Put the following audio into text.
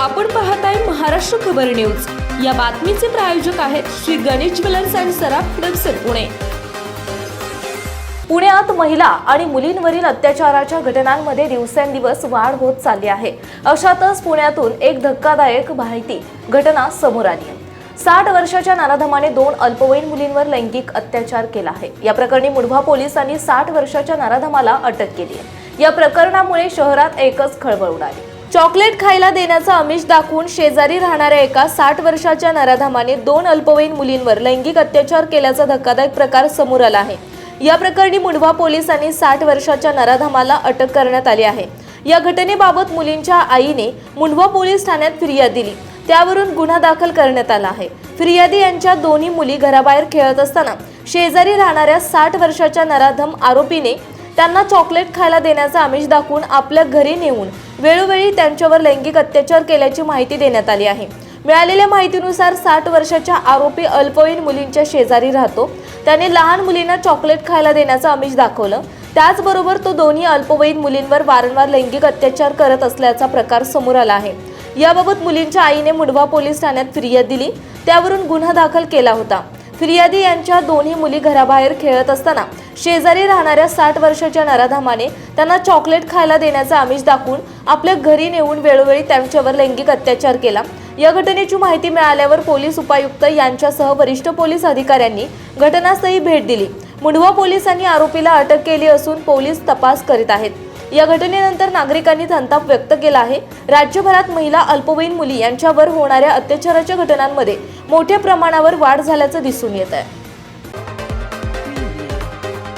आपण पाहताय महाराष्ट्र खबर न्यूज. या बातमीचे प्रायोजक आहेत श्री गणेश ज्वेलर्स अँड सराफ हडपसर पुणे. पुण्यात महिला आणि मुलींवरील अत्याचाराच्या घटनांमध्ये दिवसेंदिवस वाढ होत चालली आहे. अशातच पुण्यातून एक धक्कादायक माहिती घटना समोर आली आहे. साठ वर्षाच्या नाराधमाने दोन अल्पवयीन मुलींवर लैंगिक अत्याचार केला आहे. या प्रकरणी मुढवा पोलिसांनी साठ वर्षाच्या नाराधमाला अटक केली आहे. या प्रकरणामुळे शहरात एकच खळबळ उडाली. चॉकलेट खायला देण्याचा आमिष दाखवून शेजारी राहणाऱ्या एका साठ वर्षाच्या नराधामाने दोन अल्पवयीन मुलींवर लैंगिक अत्याचार केल्याचा धक्कादायक प्रकार समोर आला आहे. या प्रकरणी मुंढवा पोलिसांनी साठ वर्षाच्या नराधामाला अटक करण्यात आली आहे. या घटनेबाबत मुलींच्या आईने मुंढवा पोलीस ठाण्यात फिर्याद दिली. त्यावरून गुन्हा दाखल करण्यात आला आहे. फिर्यादी यांच्या दोन्ही मुली घराबाहेर खेळत असताना शेजारी राहणाऱ्या साठ वर्षाच्या नराधम आरोपीने त्यांना चॉकलेट खायला देण्याचा आमिष दाखवून आपल्या घरी नेऊन वेळोवेळी त्यांच्यावर लैंगिक अत्याचार केल्याची माहिती देण्यात आली आहे. मिळालेल्या माहितीनुसार साठ वर्षाच्या आरोपी अल्पवयीन मुलींच्या शेजारी राहतो. त्याने लहान मुलींना चॉकलेट खायला देण्याचं आमिष दाखवलं. त्याचबरोबर तो दोन्ही अल्पवयीन मुलींवर वारंवार लैंगिक अत्याचार करत असल्याचा प्रकार समोर आला आहे. याबाबत मुलींच्या आईने मुंढवा पोलीस ठाण्यात फिर्याद दिली. त्यावरून गुन्हा दाखल केला होता. फिर्यादी यांच्या दोन्ही मुली घराबाहेर खेळत असताना शेजारी राहणाऱ्या साठ वर्षाच्या नराधामाने त्यांना चॉकलेट खायला देण्याचा आमिष दाखवून आपल्या घरी नेऊन वेळोवेळी त्यांच्यावर लैंगिक अत्याचार केला. या घटनेची माहिती मिळाल्यावर पोलीस उपायुक्त यांच्यासह वरिष्ठ पोलीस अधिकाऱ्यांनी घटनास्थळी भेट दिली. मुंडवा पोलिसांनी आरोपीला अटक केली असून पोलीस तपास करीत आहेत. या घटनेनंतर नागरिकांनी संताप व्यक्त केला आहे. राज्यभरात महिला अल्पवयीन मुली यांच्यावर होणाऱ्या अत्याचाराच्या घटनांमध्ये मोठ्या प्रमाणावर वाढ झाल्याचं दिसून येत आहे.